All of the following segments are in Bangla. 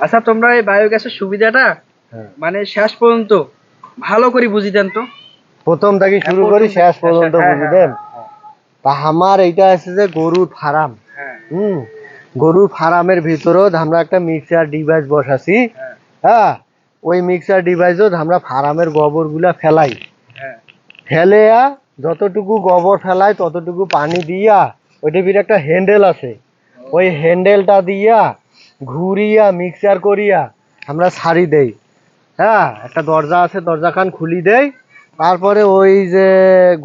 আচ্ছা তোমরা এই বায়োগ্যাসের সুবিধাটা হ্যাঁ। মানে শেষ পর্যন্ত ভালো করে বুঝি দেন তো। প্রথম থেকে শুরু করি শেষ পর্যন্ত হ্যাঁ, বুঝি হ্যাঁ, দেন। হ্যাঁ, তা আমার এইটা আছে যে গরুর ফার্ম। হ্যাঁ। হুম গরুর ফার্মের ভিতরেও আমরা একটা মিক্সার ডিভাইস বসাছি। হ্যাঁ। হ্যাঁ ওই মিক্সার ডিভাইসও আমরা ফার্মের গোবরগুলা ফেলাই। হ্যাঁ। ফেলেয়া যতটুকু গোবর ফেলাই ততটুকু পানি দিয়া ওইটা ভিতরে একটা হ্যান্ডেল আছে। ওই হ্যান্ডেলটা দিয়া ঘুরিয়া মিক্সার করিয়া আমরা ছাড়ি দেই। হ্যাঁ একটা দরজা আছে দরজা খান খুলি দেই। তারপরে ওই যে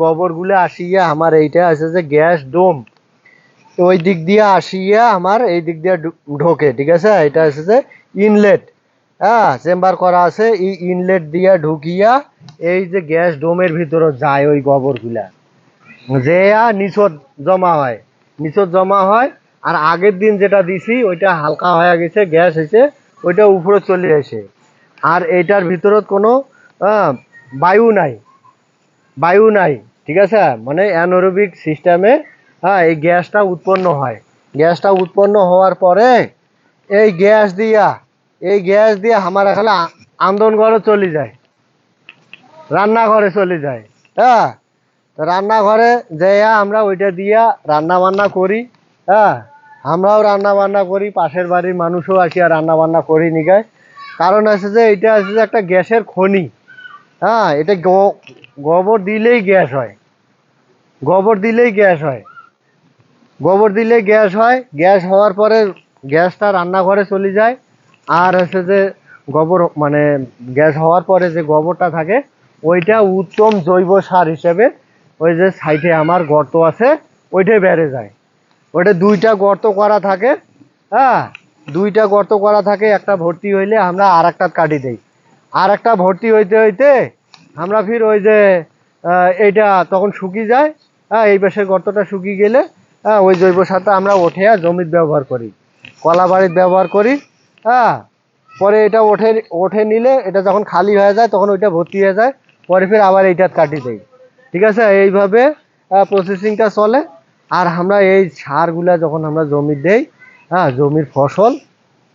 গোবরগুলো আসিয়া, আমার এইটা আছে যে গ্যাস ডোম। ওই দিক দিয়ে আসিয়া আমার এই দিক দিয়ে ঢোকে, ঠিক আছে? এটা আছে যে ইনলেট হ্যাঁ চেম্বার করা আছে, এই ইনলেট দিয়া ঢুকিয়া এই যে গ্যাস ডোমের ভিতরে যায় ওই গোবরগুলা। যেয়া নিচত জমা হয় নিচত জমা হয় আর আগের দিন যেটা দিছি, ওইটা হালকা হয়ে গেছে, গ্যাস হয়েছে, ওইটা উপরে চলে আসে। আর এইটার ভিতরত কোনো বায়ু নাই। বায়ু নাই, ঠিক আছে? মানে অ্যানোরোবিক সিস্টেমে হ্যাঁ এই গ্যাসটা উৎপন্ন হয়। গ্যাসটা উৎপন্ন হওয়ার পরে, এই গ্যাস দিয়া, এই গ্যাস দিয়ে আমার এখানে আ- আন্দোলন ঘরে চলে যায়। রান্নাঘরে চলে যায় হ্যাঁ? রান্নাঘরে যেয়া আমরা ওইটা দিয়া রান্না বান্না করি হ্যাঁ? আমরাও রান্না বান্না করি, পাশের বাড়ির মানুষও আসিয়া রান্না বান্না করি নিগায়। কারণ আছে যে এটা আছে যে একটা গ্যাসের খনি। হ্যাঁ এটা গোবর দিলেই গ্যাস হয়। গোবর দিলেই গ্যাস হয়। গোবর দিলেই গ্যাস হয়, গ্যাস হওয়ার পরে গ্যাসটা রান্নাঘরে চলে যায়। আর হচ্ছে যে, গোবর মানে গ্যাস হওয়ার পরে যে গোবরটা থাকে, ওইটা উত্তম জৈব সার হিসেবে ওই যে সাইডে আমার গর্ত আছে, ওইটাই বেড়ে যায়। ওইটা দুইটা গর্ত করা থাকে হ্যাঁ? দুইটা গর্ত করা থাকে, একটা ভর্তি হইলে আমরা আর একটা কাটি দেই। আর একটা ভর্তি হইতে হইতে আমরা ফির ওই যে এইটা তখন শুকিয়ে যায় হ্যাঁ? এই পাশের গর্তটা শুকিয়ে গেলে হ্যাঁ? ওই জৈব সারটা আমরা ওঠে আর জমির ব্যবহার করি, কলা বাড়ির ব্যবহার করি হ্যাঁ? পরে এটা ওঠে ওঠে নিলে এটা যখন খালি হয়ে যায় তখন ওইটা ভর্তি হয়ে যায়, পরে ফির আবার এইটা কাটি দেয় ঠিক আছে? এইভাবে প্রসেসিংটা চলে। আর আমরা এই সারগুলা যখন আমরা জমি দেই হ্যাঁ জমির ফসল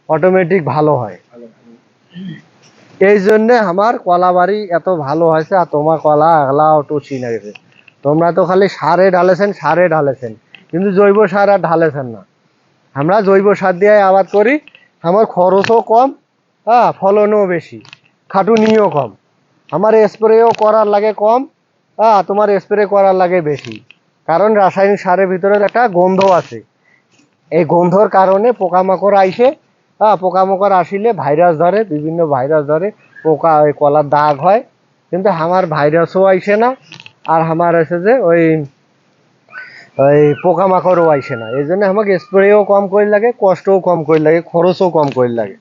অটোমেটিক ভালো হয়। এই জন্যে আমার কলা বাড়ি এত ভালো হয়েছে আর তোমার কলা আগলা একটু চিনে গেছে। তোমরা তো খালি সারে ঢালেছেন সারে ঢালেছেন। কিন্তু জৈব সার আর ঢালেছেন না। আমরা জৈব সার দিয়ে আবাদ করি, আমার খরচও কম হ্যাঁ ফলনও বেশি, খাটুনিও কম। আমার স্প্রেও করার লাগে কম হ্যাঁ তোমার স্প্রে করার লাগে বেশি। কারণ রাসায়নিক সারের ভিতরে একটা গন্ধ আছে। এই গন্ধর কারণে পোকামাকড় আইসে হ্যাঁ পোকামাকড় আসিলে ভাইরাস ধরে, বিভিন্ন ভাইরাস ধরে, পোকা, ওই কলার দাগ হয়। কিন্তু আমার ভাইরাসও আইসে না, আর আমার আছে যে ওই ওই পোকামাকড়ও আইসে না। এই জন্য আমাকে স্প্রেও কম করে লাগে, কষ্টও কম করে লাগে, খরচও কম করে লাগে।